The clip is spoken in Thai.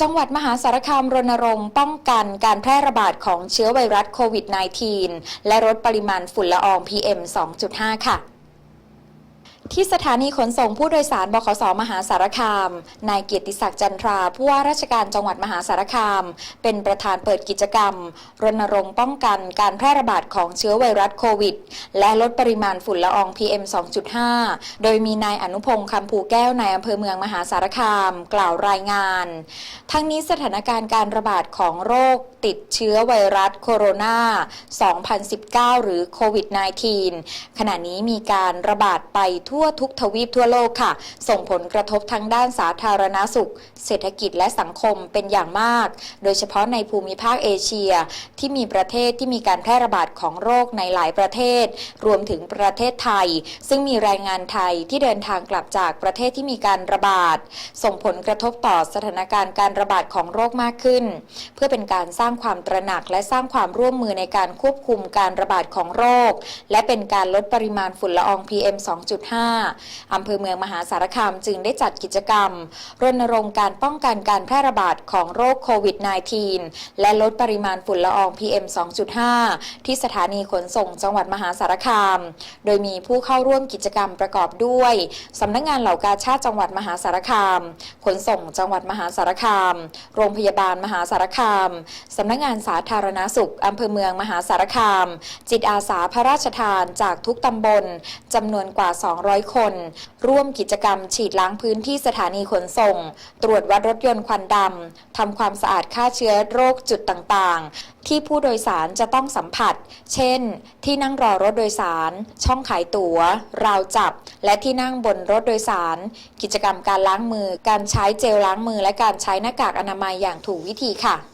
จังหวัดมหาสารคามรณรงค์ป้องกันการแพร่ระบาดของเชื้อไวรัสโควิด -19 และลดปริมาณฝุ่นละออง PM 2.5 ค่ะ ที่สถานีขนส่งผู้โดยสารบขสมหาสารคาม นายเกียรติศักดิ์จันทรา ผู้ว่าราชการจังหวัดมหาสารคาม เป็นประธานเปิดกิจกรรม รณรงค์ป้องกันการแพร่ระบาดของเชื้อไวรัสโควิด และลดปริมาณฝุ่นละออง PM 2.5 โดยมีนายอนุพงศ์คำภูแก้วนายอำเภอเมืองมหาสารคาม กล่าวรายงาน ทั้งนี้สถานการณ์การระบาดของโรคติดเชื้อไวรัสโคโรนา 2019 หรือโควิด -19 ขณะนี้มีการระบาดไปทั่วทุกทวีปทั่วโลกค่ะ ส่งผลกระทบทั้งด้านสาธารณาสุข เศรษฐกิจและสังคมเป็นอย่างมาก โดยเฉพาะในภูมิภาคเอเชีย ที่มีประเทศที่มีการแพร่ระบาดของโรคในหลายประเทศ รวมถึงประเทศไทย ซึ่งมีแรงงานไทยที่เดินทางกลับจากประเทศที่มีการระบาด ส่งผลกระทบต่อสถานการณ์การระบาดของโรคมากขึ้น เพื่อเป็นการสร้างความตระหนักและสร้างความร่วมมือในการควบคุมการระบาดของโรค และเป็นการลดปริมาณฝุ่นละออง PM 2.5อำเภอเมืองมหาสารคามจึงได้จัดกิจกรรม รณรงค์การป้องกันการแพร่ระบาดของโรคโควิด -19 และลดปริมาณฝุ่นละออง PM 2.5 ที่สถานีขนส่งจังหวัดมหาสารคาม โดยมีผู้เข้าร่วมกิจกรรมประกอบด้วยสำนักงานเหล่ากาชาติจังหวัดมหาสารคาม ขนส่งจังหวัดมหาสารคาม โรงพยาบาลมหาสารคามสำนักงานสาธารณาสุขอำเภอเมืองมหาสารคาม จิตอาสาพระราชทานจากทุกตำบลจำนวนกว่า 200คน ร่วมกิจกรรมฉีดล้างพื้นที่สถานีขนส่ง ตรวจวัดรถยนต์ควันดำ ทำความสะอาดฆ่าเชื้อโรคจุดต่างๆ ที่ผู้โดยสารจะต้องสัมผัส เช่น ที่นั่งรอรถโดยสาร ช่องขายตั๋ว ราวจับ และที่นั่งบนรถโดยสาร กิจกรรมการล้างมือ การใช้เจลล้างมือ และการใช้หน้ากากอนามัยอย่างถูกวิธีค่ะ